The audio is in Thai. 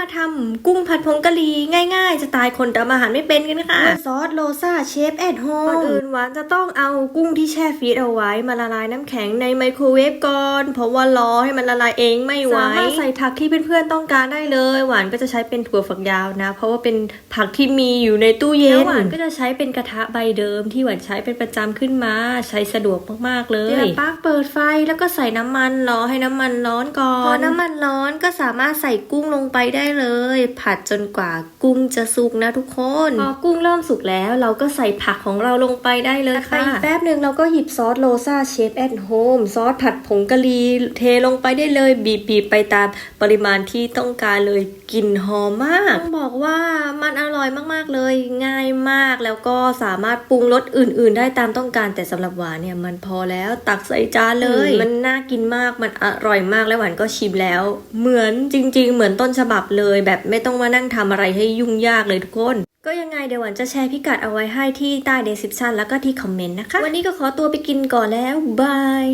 มาทำกุ้งผัดผงกะหรี่ง่ายๆ จะตายคนทำอาหารไม่เป็นกันค่ะ ซอสโลซาเชฟแอดโฮมก่อนอื่นหวานจะต้องเอากุ้งที่แช่ฟรีซเอาไว้มาละลายน้ำแข็งในไมโครเวฟก่อน เพราะว่ารอให้มันละลายเองไม่ไหวสามารถใส่ผักที่เพื่อนๆต้องการได้เลย หวานก็จะใช้เป็นถั่วฝักยาวนะ เพราะว่าเป็นผักที่มีอยู่ในตู้เย็นแล้วหวานก็จะใช้เป็นกระทะใบเดิม ที่หวานใช้เป็นประจำขึ้นมาใช้สะดวกมากๆเลยเดี๋ยวปาร์คเปิดไฟแล้วก็ใส่น้ำมันรอให้น้ำมันร้อนก่อนพอน้ำมันร้อนก็สามารถใส่กุ้งลงไปได้เลย ผัดจนกว่ากุ้งจะสุกนะทุกคน พอกุ้งเริ่มสุกแล้ว เราก็ใส่ผักของเราลงไปได้เลยค่ะอีกแป๊บหนึ่งเราก็หยิบซอสโลซาเชฟแอทโฮมซอสผัดผงกะหรี่เทลงไปได้เลย บีบๆไปตามปริมาณที่ต้องการเลยกลิ่นหอมมากต้องบอกว่ามันอร่อยมากๆเลย ง่ายมากแล้วก็สามารถปรุงรสอื่น ๆ ได้ตามต้องการแต่สำหรับหวานเนี่ยมันพอแล้วตักใส่จานเลย มันน่ากินมากมันอร่อยมากแล้วหวานก็ชิมแล้ว เหมือนจริง ๆ เหมือนต้นฉบับเลยเลย แบบไม่ต้องมานั่งทำอะไรให้ยุ่งยากเลยทุกคน ก็ยังไงเดี๋ยววันจะแชร์พิกัดเอาไว้ให้ที่ใต้ description แล้วก็ที่คอมเมนต์นะคะ วันนี้ก็ขอตัวไปกินก่อนแล้วบาย